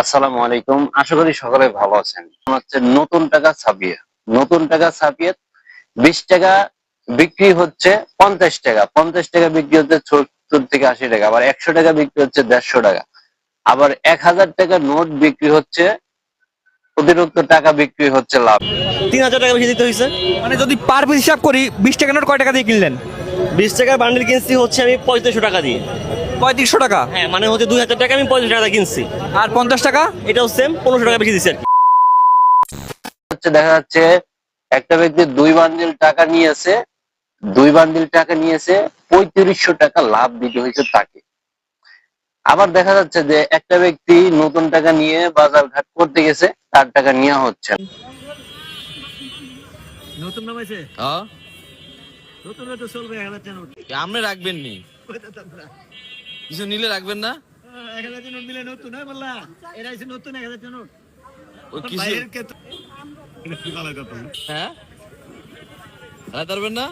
আসসালামু আলাইকুম। আশা করি সকলে ভালো আছেন। হচ্ছে নতুন টাকা ছাপিয়ে। নতুন টাকা ছাপিয়ে বিশ টাকা বিক্রি হচ্ছে পঞ্চাশ টাকা। পঞ্চাশ টাকা বিক্রি হচ্ছে সত্তর থেকে আশি টাকা। আবার একশো টাকা বিক্রি হচ্ছে দেড়শো টাকা। আবার এক হাজার টাকা নোট বিক্রি হচ্ছে অতিরিক্ত টাকা বিক্রি হচ্ছে লাভ। তিন হাজার টাকা বেশি দিতে হয়েছে মানে যদি পার পিস হিসাব করি বিশ টাকা নোট কয় টাকা দিয়ে কিনলেন? বিশ টাকার বান্ডিল কিনছি হচ্ছে আমি পঁয়ত্রিশশো টাকা দিয়ে। পঁয়ত্রিশশো টাকা? হ্যাঁ মানে হচ্ছে দুই হাজার টাকা আমি পঁয়ত্রিশ টাকা কিনছি। আর পঞ্চাশ টাকা? এটাও সেম পনেরোশো টাকা বেশি দিচ্ছি আর কি। হচ্ছে দেখা যাচ্ছে একটা ব্যক্তি দুই বান্ডিল টাকা নিয়েছে দুই বান্ডিল টাকা নিয়েছে পঁয়ত্রিশশো টাকা লাভ দিতে হয়েছে তাকে। আবার দেখা যাচ্ছে যে একটা ব্যক্তি নতুন টাকা নিয়ে বাজার ঘাট করতে গেছে তার টাকা নেওয়া হচ্ছে না। নতুন নামাইছে হ্যাঁ? নতুন তো চলবে এক আপনি রাখবেন নি কিছু নিলে রাখবেন না? এক হাজার নোট নিলে নতুন হয় বললা এটা হচ্ছে নতুন এক হাজার নোট ওই কিছু হ্যাঁ হারাতে পারবেন না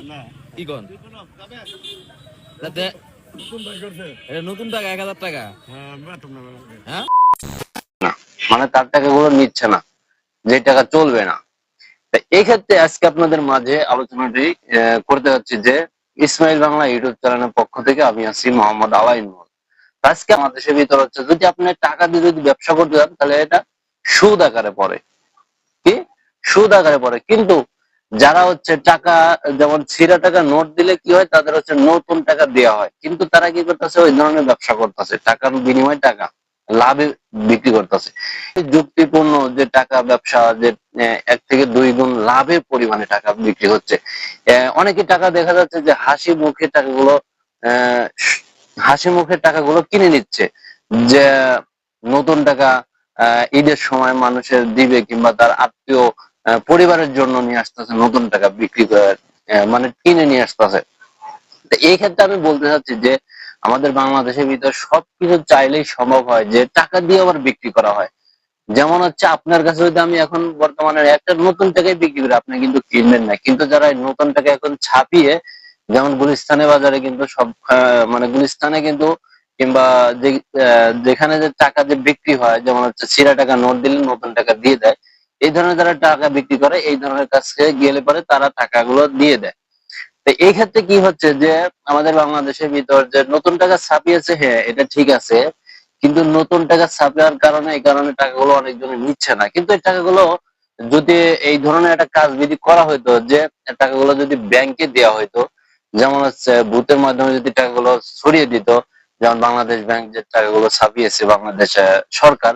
কি কন তা দে- এটা নতুন টাকা এক হাজার টাকা হ্যাঁ মানে তার টাকাগুলো নিচ্ছে না যে টাকা চলবে না। এই ক্ষেত্রে আজকে আপনাদের মাঝে আলোচনাটি আহ, করতে যাচ্ছি যে ইসমাইল বাংলা ইউটিউব চ্যানেলের পক্ষ থেকে আমি আছি মোহাম্মদ আলাইন আজকে আমাদের দেশের ভিতর হচ্ছে, যদি আপনি টাকা দিয়ে যদি ব্যবসা করতে যান, তাহলে এটা সুদ আকারে পড়ে। কি? সুদ আকারে পড়ে। কিন্তু যারা হচ্ছে টাকা, যেমন ছিঁড়া টাকা নোট দিলে কি হয়, তাদের হচ্ছে নতুন টাকা দেওয়া হয়। কিন্তু তারা কি করতেছে? ওই ধরনের ব্যবসা করতেছে। টাকার বিনিময়ে টাকা, লাভে বিক্রি করতেছে। যুক্তিপূর্ণ যে টাকা ব্যবসা, যে এক থেকে দুই গুণ লাভের পরিমাণে টাকা বিক্রি হচ্ছে। অনেকে টাকা দেখা যাচ্ছে যে হাসি মুখে টাকাগুলো হাসি মুখে টাকাগুলো কিনে নিচ্ছে। যে নতুন টাকা ঈদের সময় মানুষের দিবে কিংবা তার আত্মীয় পরিবারের জন্য নিয়ে আসতেছে, নতুন টাকা বিক্রি করে মানে কিনে নিয়ে আসতেছে। এই ক্ষেত্রে আমি বলতে চাচ্ছি যে, আমাদের বাংলাদেশের ভিতর সবকিছু চাইলেই সম্ভব হয় যে, টাকা দিয়ে আবার বিক্রি করা হয়। যেমন হচ্ছে আপনার কাছে যদি আমি এখন বর্তমানে একটা নতুন টাকায় বিক্রি করি, আপনি কিন্তু কিনবেন না। কিন্তু যারা নতুন টাকা এখন ছাপিয়ে যেমন গুলিস্তানে বাজারে কিন্তু সব মানে গুলিস্তানে কিন্তু কিংবা যে যেখানে যে টাকা যে বিক্রি হয়, যেমন হচ্ছে ছিঁড়া টাকা নোট দিলে নতুন টাকা দিয়ে দেয়, এই ধরনের যারা টাকা বিক্রি করে, এই ধরনের কাছে গেলে পরে তারা টাকাগুলো দিয়ে দেয়। তো এই ক্ষেত্রে কি হচ্ছে যে, আমাদের বাংলাদেশের ভিতর যে নতুন টাকা ছাপিয়েছে হ্যাঁ এটা ঠিক আছে, কিন্তু নতুন টাকা ছাপার কারণে, এই কারণে টাকাগুলো অনেকজনে নিচ্ছে না। কিন্তু এই টাকাগুলো যদি এই ধরনের একটা কাজ যদি করা হইতো, যে টাকাগুলো যদি ব্যাংকে দেওয়া হইতো যেমন হচ্ছে বুথের মাধ্যমে যদি টাকাগুলো ছড়িয়ে দিত, যেমন বাংলাদেশ ব্যাংক যে টাকাগুলো ছাপিয়েছে বাংলাদেশ সরকার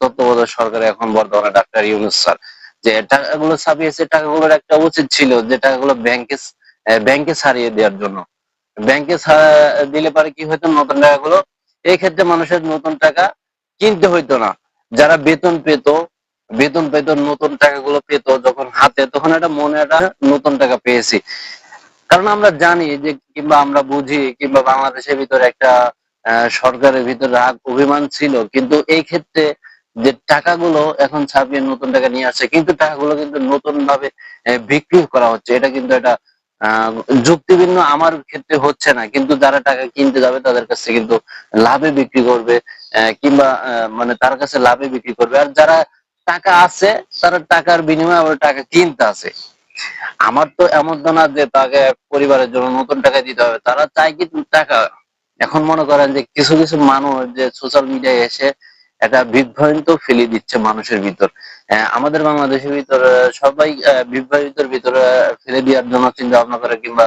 তত্ত্বাবধায়ক সরকার এখন বর্তমানে ডাক্তার ইউনুস স্যার, যে টাকাগুলো ছাপিয়েছে টাকাগুলোর একটা উচিত ছিল যে টাকাগুলো ব্যাংকে ব্যাংকে ছাড়িয়ে দেওয়ার জন্য। ব্যাংকে দিলে পারে কি হতো? নতুন টাকাগুলো। এই ক্ষেত্রে মানুষের নতুন টাকা কিনতে হইতো না। যারা বেতন পেত বেতন পেত, নতুন টাকাগুলো পেত, যখন হাতে, তখন একটা মনে একটা নতুন টাকা পেয়েছি। কারণ আমরা জানি যে কিংবা আমরা বুঝি কিংবা বাংলাদেশের ভিতরে একটা সরকারের ভিতরে রাগ অভিমান ছিল। কিন্তু এই ক্ষেত্রে যে টাকাগুলো এখন ছাপিয়ে নতুন টাকা নিয়ে আসছে কিন্তু টাকাগুলো কিন্তু নতুন ভাবে বিক্রি করা হচ্ছে। এটা কিন্তু আহ, যুক্তিভিন্ন আমার ক্ষেত্রে হচ্ছে না। কিন্তু যারা টাকা কিনতে যাবে তাদের কাছে কিন্তু লাভে বিক্রি করবে কিংবা মানে তার কাছে লাভে বিক্রি করবে। আর যারা টাকা আছে তারা টাকার বিনিময়ে আবার টাকা কিনতে আছে আমার তো এমন তো না যে তাকে পরিবারের জন্য নতুন টাকা দিতে হবে তারা চায় কিন্তু টাকা। এখন মনে করেন যে কিছু কিছু মানুষ যে সোশ্যাল মিডিয়ায় এসে একটা বিভ্রান্ত ফেলে দিচ্ছে মানুষের ভিতর। আমাদের বাংলাদেশের ভিতর সবাই আহ, বিভ্রান্তির ভিতরে ফেলে দেওয়ার জন্য চিন্তা ভাবনা করে কিংবা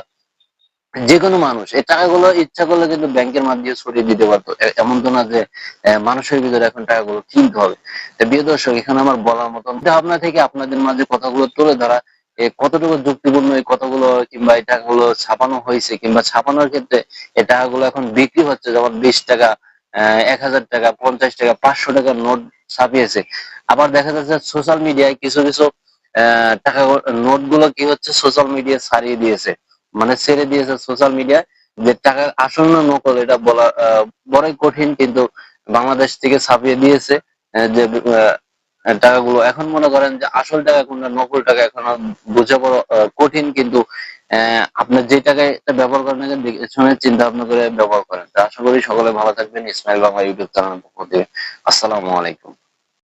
যে কোনো মানুষ এই টাকাগুলো ইচ্ছা করলে কিন্তু ব্যাংকের মাধ্যমে ছড়িয়ে দিতে পারতো। এমন তো না যে মানুষের ভিতরে এখন টাকাগুলো কিনতে হবে। প্রিয় দর্শক এখানে আমার বলার মতন ভাবনা থেকে আপনাদের মাঝে কথাগুলো তুলে ধরা কতটুকু যুক্তিপূর্ণ, এই কথাগুলো কিংবা এই টাকাগুলো ছাপানো হয়েছে কিংবা ছাপানোর ক্ষেত্রে এই টাকাগুলো এখন বিক্রি হচ্ছে, যেমন বিশ টাকা এক হাজার টাকা, পঞ্চাশ টাকা, পাঁচশো টাকার নোট ছাপিয়েছে। আবার দেখা যাচ্ছে সোশ্যাল মিডিয়ায় কিছু কিছু টাকা নোটগুলো কি হচ্ছে সোশ্যাল মিডিয়া ছাড়িয়ে দিয়েছে। মানে ছেড়ে দিয়েছে সোশ্যাল মিডিয়ায় যে টাকার আসন্ন নকল, এটা বলা বড়ই কঠিন, কিন্তু বাংলাদেশ থেকে ছাপিয়ে দিয়েছে যে টাকাগুলো এখন মনে করেন যে আসল টাকা কোনটা, নকল টাকা এখন বোঝা বড় কঠিন কিন্তু আপনার যে টাকায় ব্যবহার করেন শুনে চিন্তা ভাবনা করে ব্যবহার করেন। আশা করি সকলে ভালো থাকবেন। ইসমাইল বাংলা ইউটিউব চ্যানেল পক্ষ থেকে। আসসালামু আলাইকুম।